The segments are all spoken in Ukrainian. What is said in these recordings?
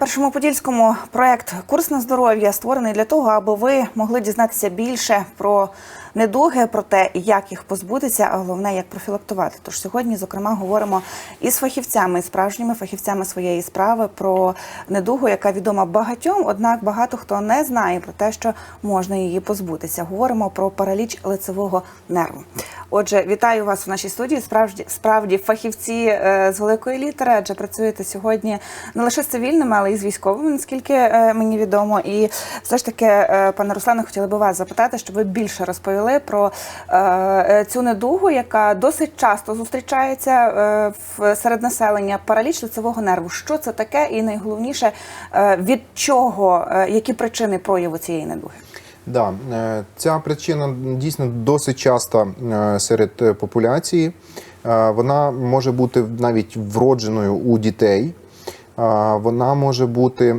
Першому подільському. Проект Курс на здоров'я створений для того, аби ви могли дізнатися більше про недуги, про те, як їх позбутися, а головне, як профілактувати. Тож сьогодні, зокрема, говоримо із фахівцями, справжніми фахівцями своєї справи про недугу, яка відома багатьом. Однак багато хто не знає про те, що можна її позбутися. Говоримо про параліч лицевого нерву. Отже, вітаю вас в нашій студії. Справді справді фахівці е, з великої літери, адже працюєте сьогодні не лише з цивільними, але й з військовими, наскільки е, мені відомо. І все ж таки, е, пане Руслане, хотіли би вас запитати, щоб ви більше розповіли про е, цю недугу, яка досить часто зустрічається е, в серед населення. Параліч лицевого нерву. Що це таке, і найголовніше, е, від чого, які причини прояву цієї недуги? Да, ця причина дійсно досить часта е, серед популяції. Вона може бути навіть вродженою у дітей. Вона може бути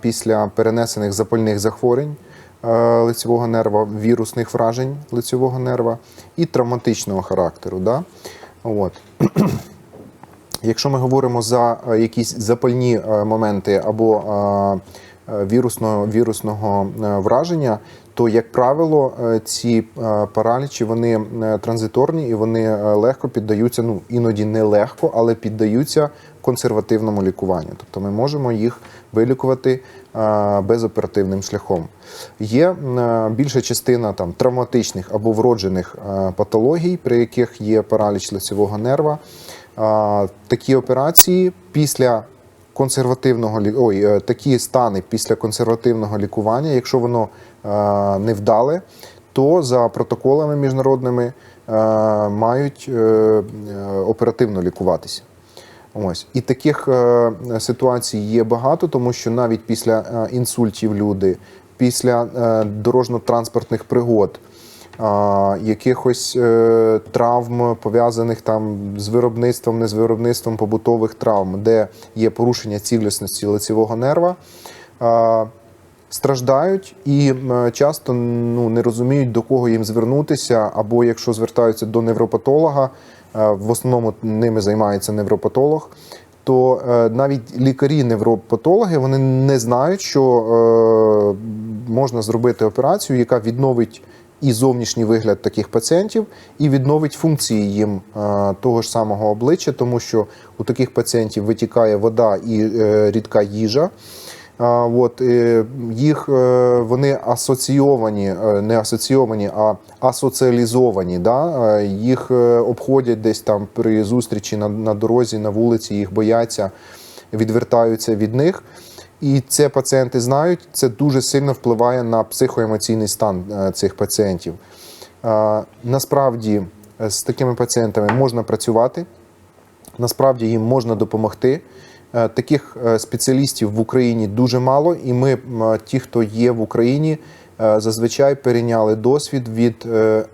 після перенесених запальних захворювань лицевого нерва, вірусних вражень лицевого нерва і травматичного характеру. Да? От. Якщо ми говоримо за е, якісь запальні е, моменти або е, е, вірусного, вірусного е, враження, то, як правило, е, ці е, паралічі вони е, транзиторні і вони е, легко піддаються, ну іноді не легко, але піддаються консервативному лікуванню. Тобто ми можемо їх вилікувати безоперативним шляхом. Є більша частина там травматичних або вроджених патологій, при яких є параліч лицевого нерва. Такі операції після консервативного ой, е, такі стани після консервативного лікування, якщо воно е, невдале, то за протоколами міжнародними мають е, е, оперативно лікуватися. Ось і таких е, ситуацій є багато, тому що навіть після е, інсультів люди, після е, дорожньо-транспортних пригод, а, якихось е, травм пов'язаних там з виробництвом, не з виробництвом побутових травм, де є порушення цілісності лицевого нерва. а, Страждають і часто ну, не розуміють, до кого їм звернутися, або якщо звертаються до невропатолога, е, в основному ними займається невропатолог, то е, навіть лікарі-невропатологи вони не знають, що е, можна зробити операцію, яка відновить і зовнішній вигляд таких пацієнтів, і відновить функції їм е, того ж самого обличчя, тому що у таких пацієнтів витікає вода і е, рідка їжа. От їх е, вони асоційовані, е, не асоційовані, а асоціалізовані. Да? Е, Їх обходять десь там при зустрічі на, на дорозі, на вулиці, їх бояться, відвертаються від них. І це пацієнти знають, це дуже сильно впливає на психоемоційний стан цих пацієнтів. Насправді з такими пацієнтами можна працювати, насправді їм можна допомогти. Е, Таких е, спеціалістів в Україні дуже мало, і ми, е, ті, хто є в Україні, зазвичай перейняли досвід від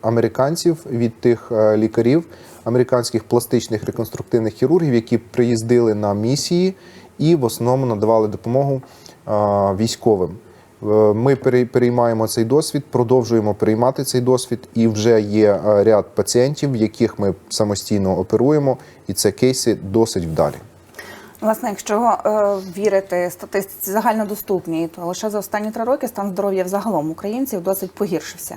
американців, від тих лікарів, американських пластичних реконструктивних хірургів, які приїздили на місії і в основному надавали допомогу військовим. Ми переймаємо цей досвід, продовжуємо переймати цей досвід, і вже є ряд пацієнтів, яких ми самостійно оперуємо, і це кейси досить вдалі. Власне, якщо е, вірити статистиці загальнодоступній, то лише за останні три роки стан здоров'я взагалом українців досить погіршився.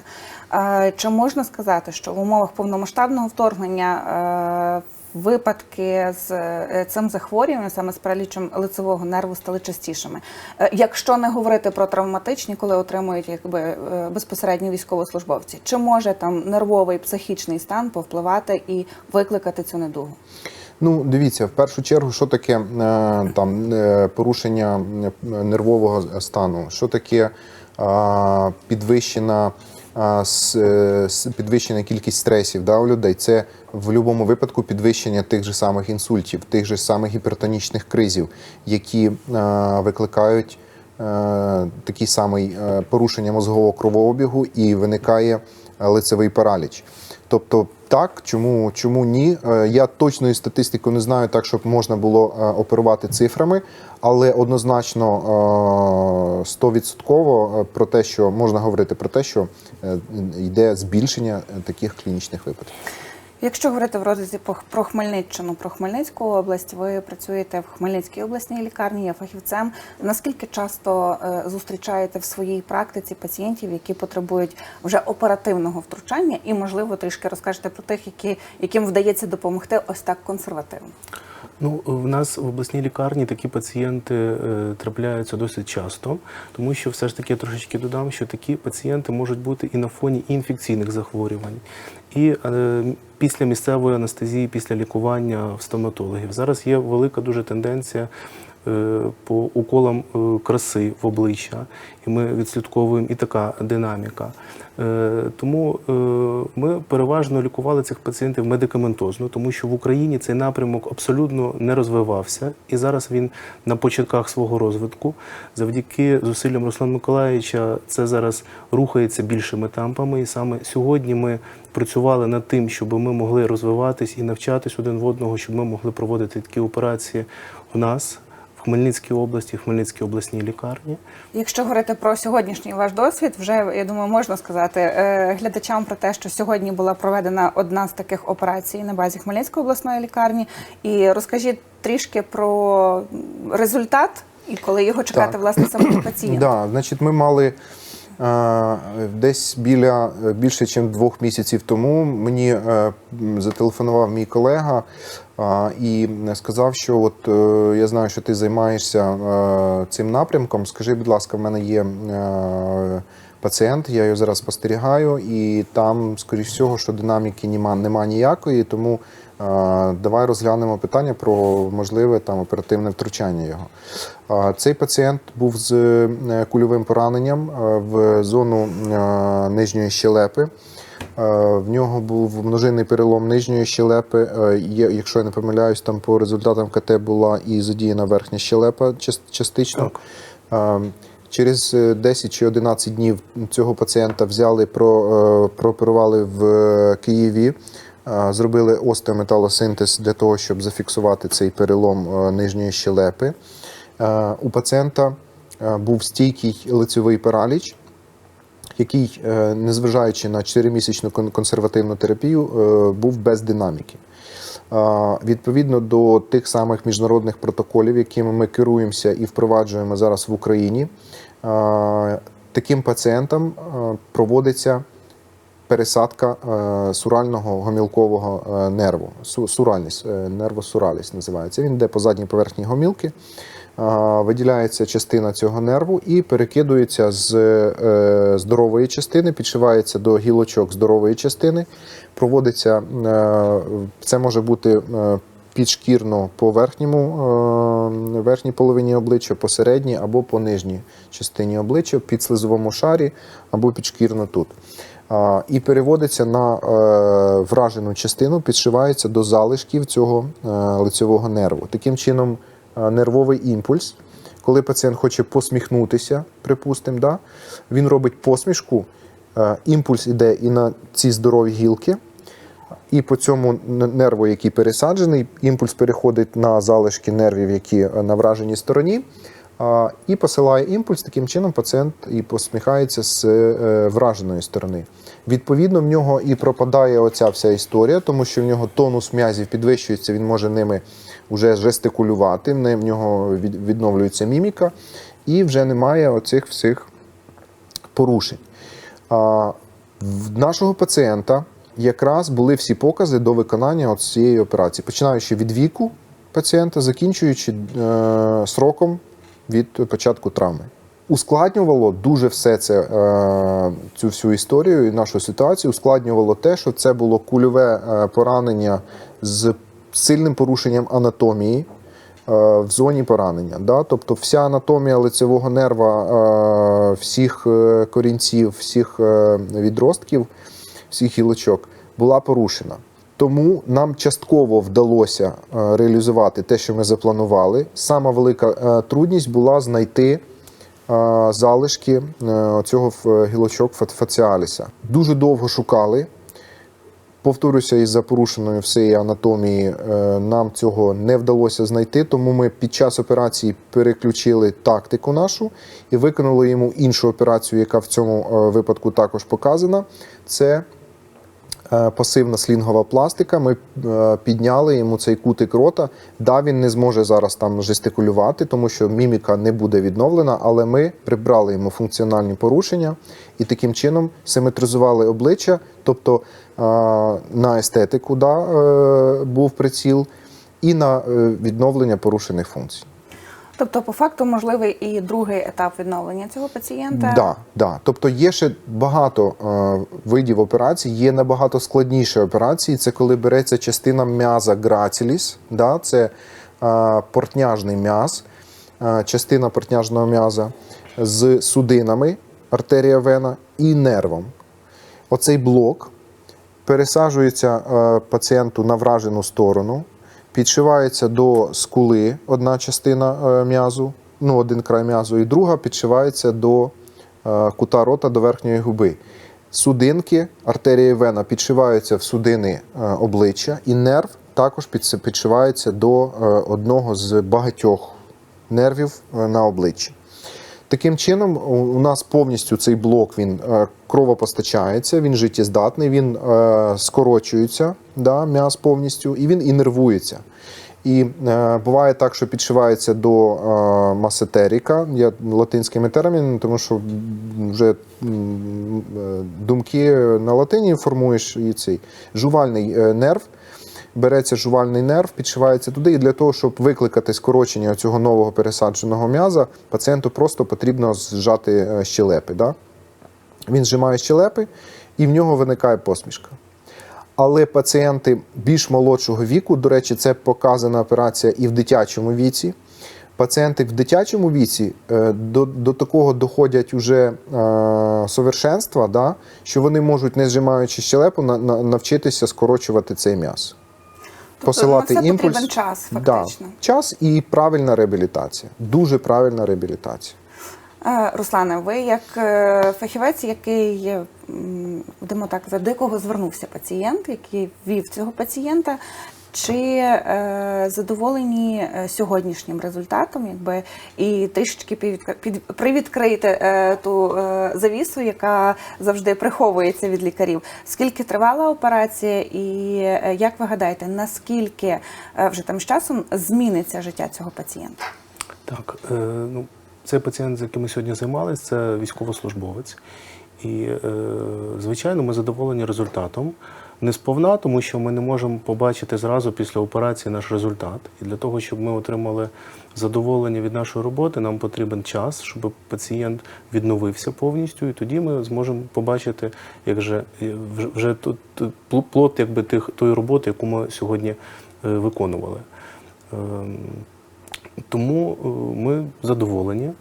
Е, чи можна сказати, що в умовах повномасштабного вторгнення е, випадки з е, цим захворюванням, саме з паралічем лицевого нерву, стали частішими? Е, якщо не говорити про травматичні, коли отримують якби е, безпосередньо військовослужбовці, чи може там нервовий психічний стан повпливати і викликати цю недугу? Ну, дивіться, в першу чергу, що таке е, там е, порушення е, нервового стану, що таке підвищена, підвищена кількість стресів да, у людей. Це в будь-якому випадку підвищення тих же самих інсультів, тих же самих гіпертонічних кризів, які викликають такий самий порушення мозгового кровообігу і виникає лицевий параліч. Тобто, так, чому, чому ні? Е, Я точної статистики не знаю, так щоб можна було е, оперувати цифрами, але однозначно е, стовідсотково е, про те, що можна говорити про те, що йде збільшення таких клінічних випадків. Якщо говорити в про- про Хмельниччину, про Хмельницьку область, ви працюєте в Хмельницькій обласній лікарні, є фахівцем. Наскільки часто е, зустрічаєте в своїй практиці пацієнтів, які потребують вже оперативного втручання, і можливо трішки розкажете про тих, які яким вдається допомогти ось так консервативно? Ну, в нас в обласній лікарні такі пацієнти е, трапляються досить часто, тому що все ж таки я трошечки додам, що такі пацієнти можуть бути і на фоні інфекційних захворювань, і е, після місцевої анестезії, після лікування в стоматологів. Зараз є велика дуже тенденція. Е, По уколам е, краси в обличчя, і ми відслідковуємо і така динаміка. Е, Тому ми переважно лікували цих пацієнтів медикаментозно, тому що в Україні цей напрямок абсолютно не розвивався, і зараз він на початках свого розвитку. Завдяки зусиллям Руслана Миколаївича це зараз рухається більшими темпами. І саме сьогодні ми працювали над тим, щоб ми могли розвиватись і навчатись один в одного, щоб ми могли проводити такі операції у нас Хмельницькій області, Хмельницькій обласній лікарні. Якщо говорити про сьогоднішній ваш досвід, вже я думаю, можна сказати е, глядачам про те, що сьогодні була проведена одна з таких операцій на базі Хмельницької обласної лікарні. І розкажіть трішки про результат і коли його чекати Так. власне самого пацієнта. Да, значить, ми мали десь біля е, більше, ніж двох місяців тому. Мені е, зателефонував мій колега е, і сказав, що от е, я знаю, що ти займаєшся е, цим напрямком. Скажи, будь ласка, в мене є. Е, Пацієнт, я його зараз спостерігаю, і там, скоріш всього, що динаміки нема, нема ніякої, тому е, давай розглянемо питання про можливе там оперативне втручання його. Цей пацієнт був з е, кульовим пораненням е, в зону е, нижньої щелепи. В нього був множинний перелом нижньої щелепи. Якщо я не помиляюсь, там по результатам КТ була і задіяна верхня щелепа частично. Е, Через е, 10 чи 11 днів цього пацієнта взяли, прооперували в Києві. Зробили остеометалосинтез для того, щоб зафіксувати цей перелом е, нижньої щелепи. Е, У пацієнта е, був стійкий лицевий параліч, який, незважаючи на 4-місячну консервативну терапію, був без динаміки. Відповідно до тих самих міжнародних протоколів, якими ми керуємося і впроваджуємо зараз в Україні, таким пацієнтам проводиться пересадка е, сурального гомілкового е, нерву. Суральність, е, нервосуралість називається. Він йде по задній поверхні гомілки, виділяється частина цього нерву і перекидується з здорової частини, підшивається до гілочок здорової частини. Проводиться це може бути. Підшкірно по верхньому, верхній половині обличчя, по середній або по нижній частині обличчя, під слизовому шарі або підшкірно тут. І переводиться на е, вражену частину, підшивається до залишків цього е, лицевого нерву. Таким чином, е, нервовий імпульс, коли пацієнт хоче посміхнутися, припустимо, да, він робить посмішку, імпульс іде і на ці здорові гілки. І по цьому нерву, який пересаджений, імпульс переходить на залишки нервів, які на враженій стороні, і посилає імпульс. Таким чином пацієнт і посміхається з е, враженої сторони. Відповідно, в нього і пропадає оця вся історія, тому що в нього тонус м'язів підвищується, він може ними вже жестикулювати, в нього від- відновлюється міміка, і вже немає оцих всіх порушень. А, в нашого пацієнта якраз були всі покази до виконання цієї операції, починаючи від віку пацієнта, закінчуючи е, сроком від початку травми. Ускладнювало дуже все це е, цю всю історію і нашу ситуацію. Ускладнювало те, що це було кульове е, поранення з сильним порушенням анатомії е, в зоні поранення. Да? Тобто вся анатомія лицевого нерва, всіх корінців, всіх відростків, всіх гілочок була порушена. Тому нам частково вдалося е, реалізувати те, що ми запланували. Сама велика е, трудність була знайти е, залишки цього гілочок фаціаліса. Дуже довго шукали. Повторюся, із-за порушеної всієї анатомії нам цього не вдалося знайти, тому ми під час операції переключили тактику нашу і виконали йому іншу операцію, яка в цьому випадку також показана. Це пасивна слінгова пластика. Ми е, підняли йому цей кутик рота. Да, він не зможе зараз там жестикулювати, тому що міміка не буде відновлена, але ми прибрали йому функціональні порушення і таким чином симетризували обличчя, тобто е, на естетику да, е, був приціл, і на е, відновлення порушених функцій. Тобто, по факту, можливий і другий етап відновлення цього пацієнта. Да, да. Тобто є ще багато е, видів операцій, є набагато складніші операції. Це коли береться частина м'яза граціліс, да, це е, портняжний м'яз, е, частина портняжного м'яза з судинами, артерія вена і нервом. Оцей блок пересаджується е, пацієнту на вражену сторону, підшивається до скули одна частина е, м'язу, ну один край м'язу, і друга підшивається до е, кута рота до верхньої губи. Судинки, артерія вена підшиваються в судини е, обличчя, і нерв також підшивається до одного з багатьох нервів на обличчі. Таким чином, у нас повністю цей блок він е, кровопостачається, він життєздатний, він е, скорочується, да, м'яз повністю, і він інервується. І е, буває так, що підшивається до е, масетеріка, є латинськими термінами, тому що вже е, думки на латині формуєш і цей жувальний нерв береться жувальний нерв, підшивається туди, і для того, щоб викликати скорочення цього нового пересадженого м'яза, пацієнту просто потрібно зжати е, щелепи. Да? Він зжимає щелепи, і в нього виникає посмішка. Але пацієнти більш молодшого віку, до речі, це показана операція і в дитячому віці. Пацієнти в дитячому віці е, до, до такого доходять уже е, совершенства, да, що вони можуть, не зжимаючи щелепу, на, на, навчитися скорочувати цей м'яз. Тобто на це потрібен час, Да, час і правильна реабілітація. Дуже правильна реабілітація. Е, Руслане, ви як е, фахівець, який, будемо так, за дикого звернувся пацієнт, який вів цього пацієнта. Чи е, задоволені е, сьогоднішнім результатом, якби і трішечки під, привідкрити е, ту е, завісу, яка завжди приховується від лікарів? Скільки тривала операція, і е, як ви гадаєте, наскільки е, вже там з часом зміниться життя цього пацієнта? Так, е, ну, цей пацієнт, з яким ми сьогодні займалися, це військовослужбовець. І, е, звичайно, ми задоволені результатом. Не сповна, тому що ми не можемо побачити зразу після операції наш результат. І для того, щоб ми отримали задоволення від нашої роботи, нам потрібен час, щоб пацієнт відновився повністю, і тоді ми зможемо побачити, як же е, вже, плод якби тих тої роботи, яку ми сьогодні е, виконували. Ем, тому е, ми задоволені.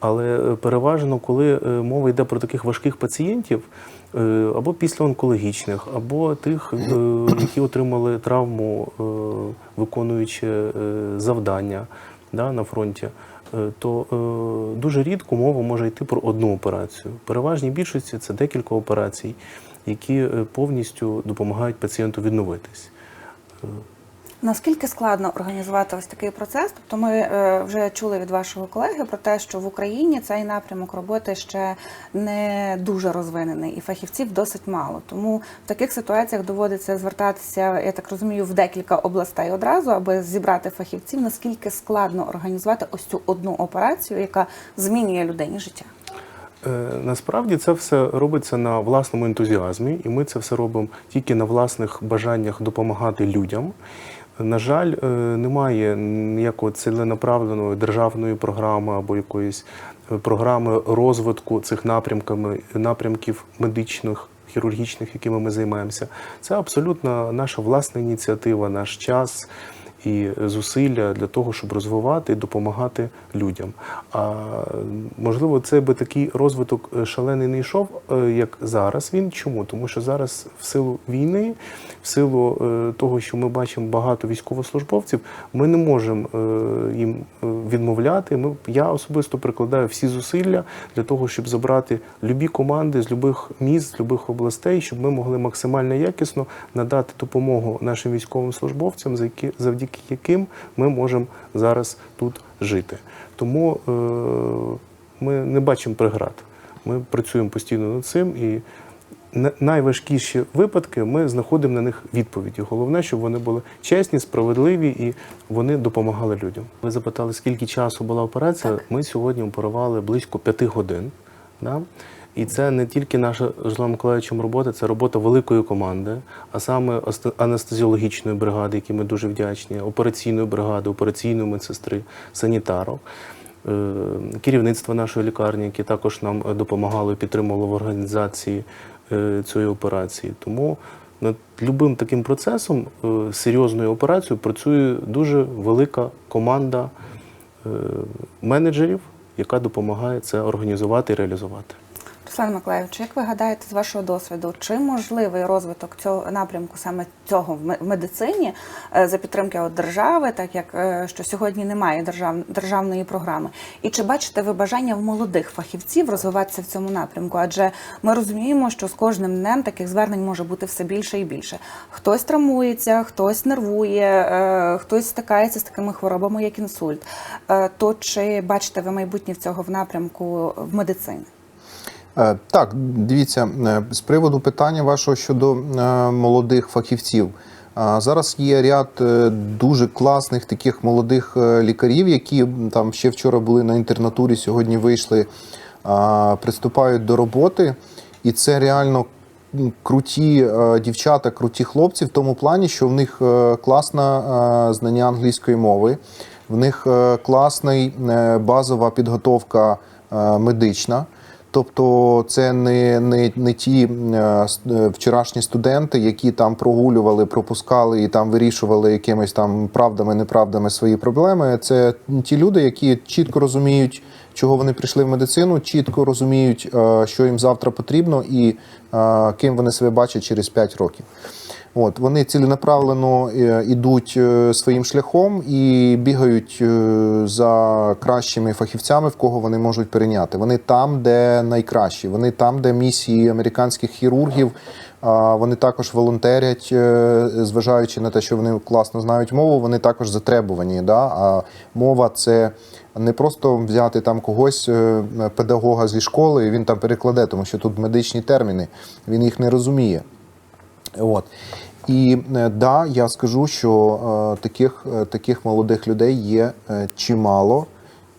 Але переважно, коли мова йде про таких важких пацієнтів, е, після онкологічних, або тих, е, які отримали травму, е, виконуючи завдання да, на фронті, то дуже рідко мова може йти про одну операцію. Переважній більшості це декілька операцій, які повністю допомагають пацієнту відновитись. Наскільки складно організувати ось такий процес? Тобто, ми е, вже чули від вашого колеги про те, що в Україні цей напрямок роботи ще не дуже розвинений, і фахівців досить мало. Тому в таких ситуаціях доводиться звертатися, я так розумію, в декілька областей одразу, аби зібрати фахівців. Наскільки складно організувати ось цю одну операцію, яка змінює людині життя? Е, Насправді це все робиться на власному ентузіазмі, і ми це все робимо тільки на власних бажаннях допомагати людям. На жаль, е, немає ніякої ціленаправленої державної програми або якоїсь е, програми розвитку цих напрямками, напрямків медичних, хірургічних, якими ми займаємося. Це абсолютно наша власна ініціатива, наш час і зусилля для того, щоб розвивати і допомагати людям. А можливо, це би такий розвиток е, шалений не йшов, е, як зараз він. Чому? Тому що зараз в силу війни, в силу е, того, що ми бачимо багато військовослужбовців, ми не можемо їм відмовляти. Ми, я особисто прикладаю всі зусилля для того, щоб забрати любі команди з любих міст, з любих областей, щоб ми могли максимально якісно надати допомогу нашим військовим службовцям, завдяки яким ми можемо зараз тут жити. Тому е, ми не бачимо преград. Ми працюємо постійно над цим і найважкіші випадки ми знаходимо на них відповіді. Головне, щоб вони були чесні, справедливі і вони допомагали людям. Ви запитали, скільки часу була операція? Ми сьогодні оперували близько п'яти годин. Да? І це не тільки наша Миколаївичем робота, це робота великої команди, а саме анестезіологічної бригади, якій ми дуже вдячні, операційної бригади, операційної медсестри, санітарок, е, керівництва нашої лікарні, яке також нам допомагало і підтримувало в організації е, цієї операції. Тому над любим таким процесом, е, серйозною операцією, працює дуже велика команда менеджерів, яка допомагає це організувати і реалізувати. Руслан Миколаївич, як ви гадаєте з вашого досвіду, чи можливий розвиток цього напрямку саме цього в медицині е, за підтримки от держави, так як е, що сьогодні немає держав, державної програми? І чи бачите ви бажання в молодих фахівців розвиватися в цьому напрямку? Адже ми розуміємо, що з кожним днем таких звернень може бути все більше і більше. Хтось травмується, хтось нервує, е, хтось стикається з такими хворобами, як інсульт. То чи бачите ви майбутнє в цього в напрямку в медицині? Е, Так, дивіться, е, з приводу питання вашого щодо е, молодих фахівців. Зараз є ряд дуже класних таких молодих лікарів, які там ще вчора були на інтернатурі, сьогодні вийшли, приступають до роботи. І це реально круті дівчата, круті хлопці в тому плані, що в них е, класна е, знання англійської мови, в них класний е, базова підготовка медична. Тобто це не, не, не ті е, е, вчорашні студенти, які там прогулювали, пропускали і там вирішували якимись там правдами, неправдами свої проблеми. Це ті люди, які чітко розуміють, чого вони прийшли в медицину, чітко розуміють, е, що їм завтра потрібно і ким вони себе бачать через 5 років. От вони ціленаправлено е, ідуть е, своїм шляхом і бігають е, за кращими фахівцями, в кого вони можуть перейняти. Вони там, де найкращі. Вони там, де місії американських хірургів. Вони також волонтерять, е, зважаючи на те, що вони класно знають мову. Вони також затребувані. Да? А мова це не просто взяти там когось, е, педагога зі школи, і він там перекладе, тому що тут медичні терміни, він їх не розуміє. От. І е, да, я скажу, що е, таких, е, таких молодих людей є чимало.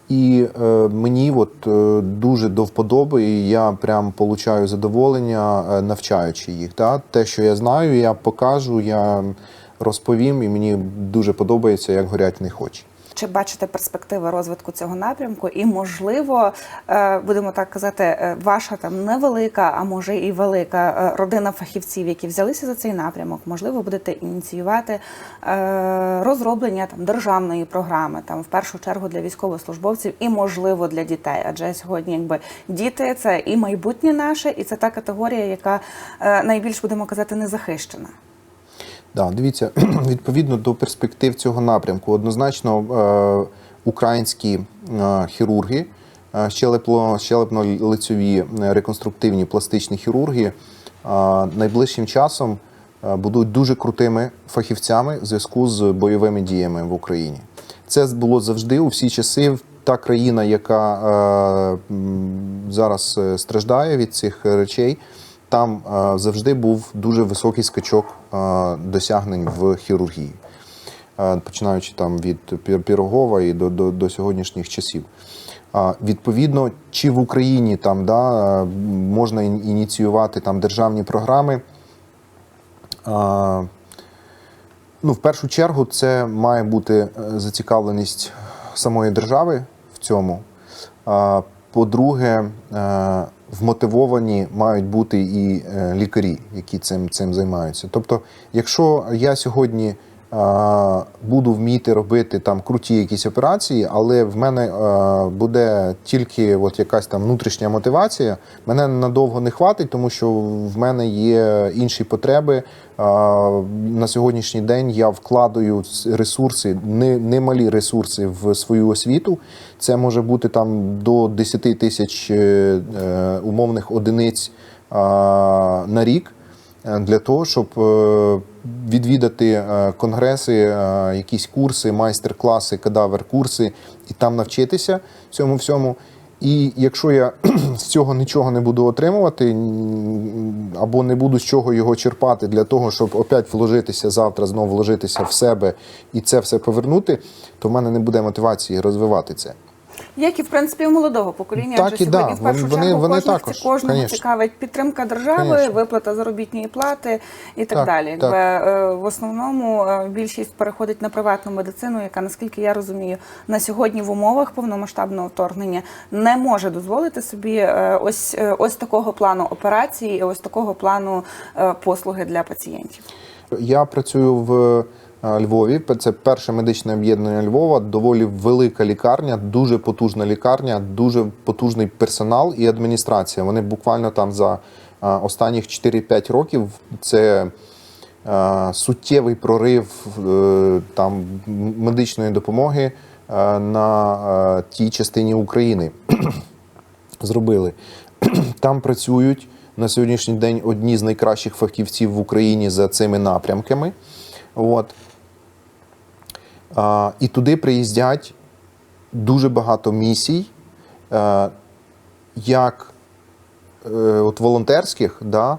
І мені от, дуже до вподоби, і я прям получаю задоволення, навчаючи їх. Да? Те, що я знаю, я покажу, я розповім, і мені дуже подобається, як горять в них очі. Чи бачите перспективи розвитку цього напрямку? І можливо, е, будемо так казати, е, ваша там невелика, а може і велика е, родина фахівців, які взялися за цей напрямок, можливо, будете ініціювати розроблення там державної програми, там в першу чергу для військовослужбовців і можливо для дітей. Адже сьогодні, якби діти це і майбутнє наше, і це та категорія, яка найбільш будемо казати незахищена. Да, дивіться, відповідно до перспектив цього напрямку, однозначно е, українські е, хірурги, е, щелепно, е, реконструктивні пластичні хірурги найближчим часом будуть дуже крутими фахівцями в зв'язку з бойовими діями в Україні. Це було завжди у всі часи. Та країна, яка зараз страждає від цих речей, там е, завжди був дуже високий скачок е, досягнень в хірургії, е, починаючи там від Пірогова і до, до, до сьогоднішніх часів. Відповідно, чи в Україні там да, можна ініціювати там державні програми. Ну, в першу чергу, це має бути зацікавленість самої держави в цьому. По-друге, вмотивовані мають бути і е, лікарі, які цим, цим займаються. Тобто, якщо я сьогодні е, буду вміти робити там круті якісь операції, але в мене е, буде тільки от якась там внутрішня мотивація, мене надовго не хватить, тому що в мене є інші потреби. На сьогоднішній день я вкладаю ресурси, не- немалі ресурси в свою освіту. Це може бути там до 10 тисяч е, е, умовних одиниць на рік е, для того, щоб відвідати конгреси, якісь курси, майстер-класи, кадавер-курси і там навчитися цьому всьому. І якщо я з цього нічого не буду отримувати, або не буду з чого його черпати для того, щоб опять вложитися завтра, знову вложитися в себе і це все повернути, то в мене не буде мотивації розвивати це. Як і в принципі у молодого покоління, Так адже і да, в першу вони- чергу вони також, кожного конечно. цікавить підтримка держави, Конечно. виплата заробітної плати і так, Так, далі. так. Е, в основному е, більшість переходить на приватну медицину, яка, наскільки я розумію, на сьогодні в умовах повномасштабного вторгнення не може дозволити собі е, ось ось такого плану операції, і ось такого плану послуги для пацієнтів. Я працюю в Львові. Це перше медичне об'єднання Львова. Доволі велика лікарня, дуже потужна лікарня, дуже потужний персонал і адміністрація. Вони буквально там за е, останніх 4-5 років це. е, Суттєвий прорив е, там медичної допомоги е, на е, тій частині України зробили. Там працюють на сьогоднішній день одні з найкращих фахівців в Україні за цими напрямками. От. І туди приїздять дуже багато місій, е, як е, от волонтерських, да,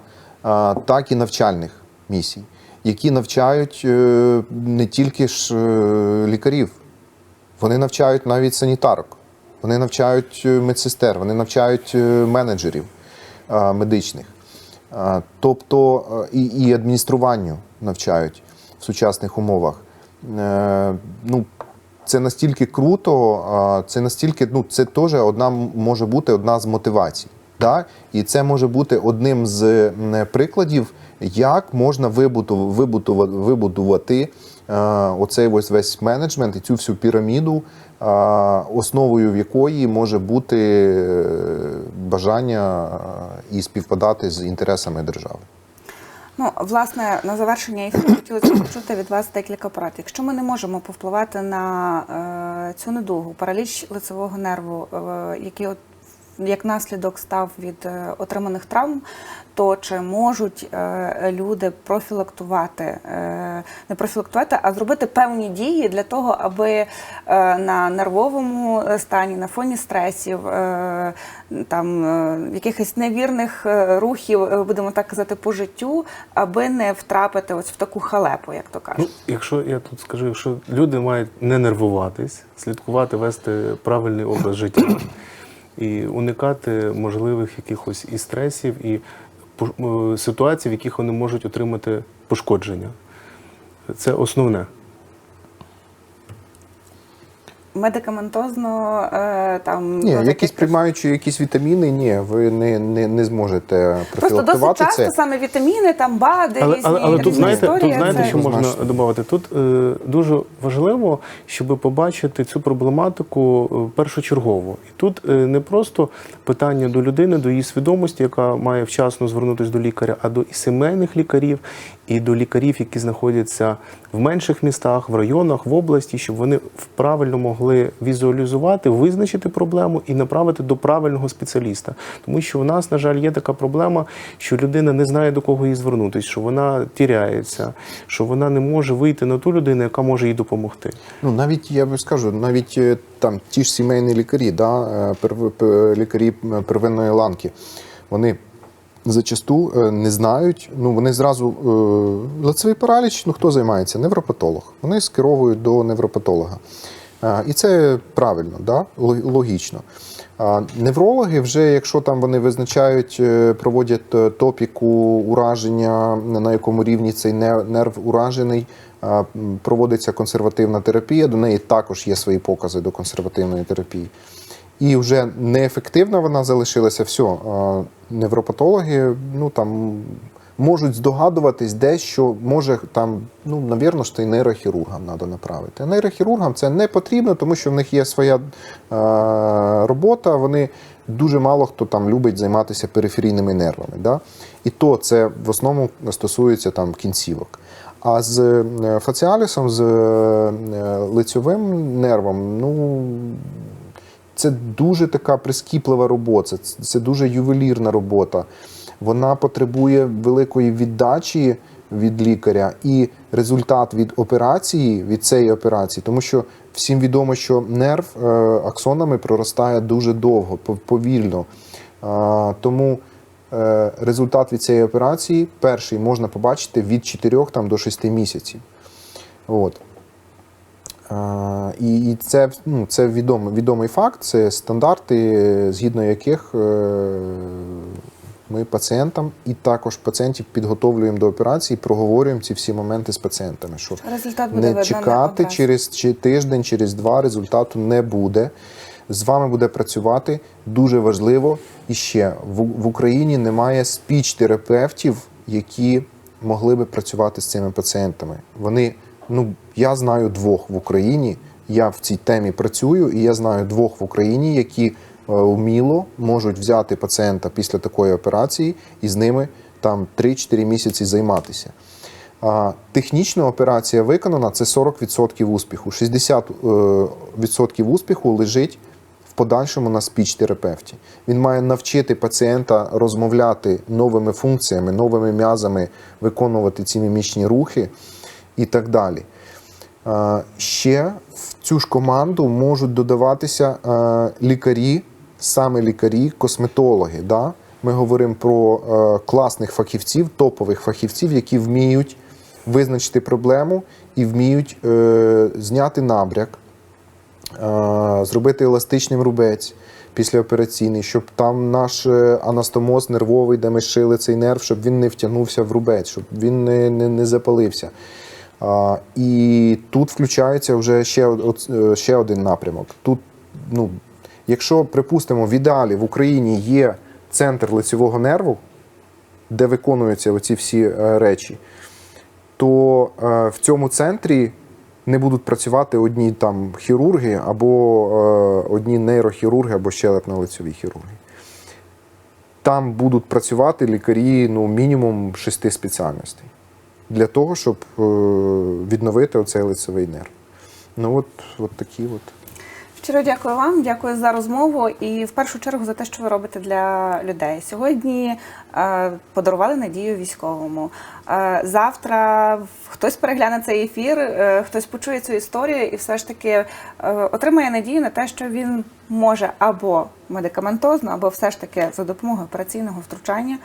так і навчальних місій, які навчають е, не тільки ж лікарів, вони навчають навіть санітарок, вони навчають медсестер, вони навчають менеджерів медичних. Тобто і, і адмініструванню навчають в сучасних умовах. Е, Ну, це настільки круто, це настільки, ну, це теж одна може бути одна з мотивацій. Да? І це може бути одним з прикладів, як можна вибуду- вибудувати, вибудувати е, оцей ось весь менеджмент і цю всю піраміду, основою в якої може бути е, бажання і співпадати з інтересами держави. Ну, власне, на завершення ефіру хотілося почути від вас декілька порад. Якщо ми не можемо повпливати на е, цю недугу, параліч лицевого нерву, е, який от як наслідок став від е, отриманих травм, то чи можуть е, люди профілактувати, е, не профілактувати, а зробити певні дії для того, аби на нервовому стані, на фоні стресів, там якихось невірних рухів, будемо так казати, по життю, аби не втрапити ось в таку халепу, як то Ну, кажуть. якщо я тут скажу, якщо люди мають не нервуватись, слідкувати, вести правильний образ життя і уникати можливих якихось і стресів, і е, ситуацій, в яких вони можуть отримати пошкодження. Це основне. Медикаментозно е, там Ні, ну, якісь таких- приймаючи якісь вітаміни, ні, ви не, не, не зможете Просто досить часто це. саме вітаміни, там БАДи, Але, різні, але, але тут знаєте, історії. тут знаєте, це- що можна Однозначно. додати? Тут е, дуже важливо, щоб побачити цю проблематику е, першочергово. І тут е, не просто питання до людини, до її свідомості, яка має вчасно звернутися до лікаря, а до і сімейних лікарів, і до лікарів, які знаходяться в менших містах, в районах, в області, щоб вони правильно могли візуалізувати, визначити проблему і направити до правильного спеціаліста. Тому що у нас, на жаль, є така проблема, що людина не знає до кого їй звернутися, що вона тіряється, що вона не може вийти на ту людину, яка може їй допомогти. Ну навіть я би скажу, навіть е, там ті ж сімейні лікарі, да, е, лікарі первинної ланки, вони зачасту е, не знають. Ну вони зразу е, лицевий параліч, ну хто займається? Невропатолог. Вони скеровують до невропатолога. Е, І це правильно, да? логічно. Неврологи вже, якщо там вони визначають, проводять топіку ураження, на якому рівні цей не- нерв уражений, проводиться консервативна терапія. До неї також є свої покази до консервативної терапії. І вже неефективна вона залишилася. Все, невропатологи, ну там. Можуть здогадуватись десь, що може там, ну, навірно, ж, то й нейрохірургам треба направити. Нейрохірургам це не потрібно, тому що в них є своя е, робота. Вони дуже мало хто там любить займатися периферійними нервами. Да? І то це в основному стосується там кінцівок. А з е, фаціалісом, з е, лицьовим нервом, ну це дуже така прискіплива робота, це, дуже ювелірна робота. Вона потребує великої віддачі від лікаря і результат від операції, від цієї операції, тому що всім відомо, що нерв е, аксонами проростає дуже довго, повільно. Тому е, результат від цієї операції перший можна побачити від 4 там, до 6 місяців. От. І, і це, ну, це відомий, відомий факт, це стандарти, згідно яких е, ми пацієнтам і також пацієнтів підготовлюємо до операції, проговорюємо ці всі моменти з пацієнтами. Щоб Результат буде не чекати через чи тиждень, через два результату не буде. З вами буде працювати дуже важливо і ще в, в Україні немає спіч-терапевтів, які могли би працювати з цими пацієнтами. Вони, ну я знаю двох в Україні. Я в цій темі працюю, і я знаю двох в Україні, які е, вміло можуть взяти пацієнта після такої операції і з ними там 3-4 місяці займатися. Технічна операція виконана це 40% успіху. 60% е, успіху лежить в подальшому на спіч-терапевті. Він має навчити пацієнта розмовляти новими функціями, новими м'язами, виконувати ці мімічні рухи і так далі. Е, Ще в цю ж команду можуть додаватися е, лікарі, саме лікарі, косметологи. Да? Ми говоримо про е, класних фахівців, топових фахівців, які вміють визначити проблему і вміють зняти набряк, зробити еластичним рубець післяопераційний, щоб там наш анастомоз нервовий, де ми шили цей нерв, щоб він не втягнувся в рубець, щоб він не, не, не запалився. І тут включається вже ще, е, ще один напрямок. Тут, ну, якщо, припустимо, в ідеалі в Україні є центр лицевого нерву, де виконуються оці всі е, речі, то е, в цьому центрі не будуть працювати одні там хірурги або одні нейрохірурги або щелепно-лицеві хірурги. Там будуть працювати лікарі ну, мінімум шести спеціальностей для того, щоб е, відновити оцей лицевий нерв. Ну от, от такі от. Щиро дякую вам, дякую за розмову і в першу чергу за те, що ви робите для людей. Сьогодні е, подарували надію військовому. Е, завтра хтось перегляне цей ефір, е, хтось почує цю історію і все ж таки е, отримає надію на те, що він може або медикаментозно, або все ж таки за допомогою операційного втручання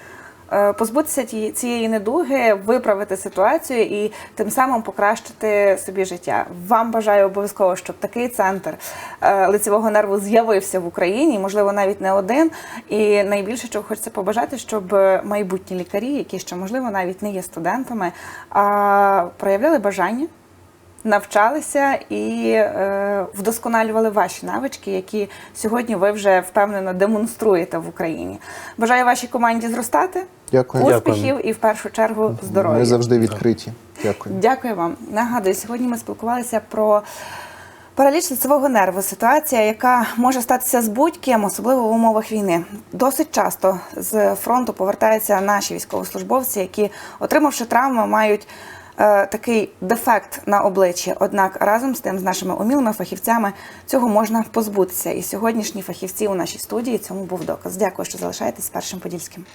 позбутися ті- цієї недуги, виправити ситуацію і тим самим покращити собі життя. Вам бажаю обов'язково, щоб такий центр е, лицевого нерву з'явився в Україні, можливо, навіть не один. І найбільше, чого хочеться побажати, щоб майбутні лікарі, які ще можливо навіть не є студентами, проявляли бажання навчалися і е, вдосконалювали ваші навички, які сьогодні ви вже впевнено демонструєте в Україні. Бажаю вашій команді зростати, Дякую. успіхів і в першу чергу здоров'я. Ми завжди відкриті. Дякую. Дякую вам. Нагадую, сьогодні ми спілкувалися про параліч лицевого нерву. Ситуація, яка може статися з будь-ким, особливо в умовах війни. Досить часто з фронту повертаються наші військовослужбовці, які, отримавши травми, мають. Е, Такий дефект на обличчі, однак разом з тим, з нашими умілими фахівцями, цього можна позбутися. І сьогоднішні фахівці у нашій студії цьому був доказ. Дякую, що залишаєтесь першим подільським.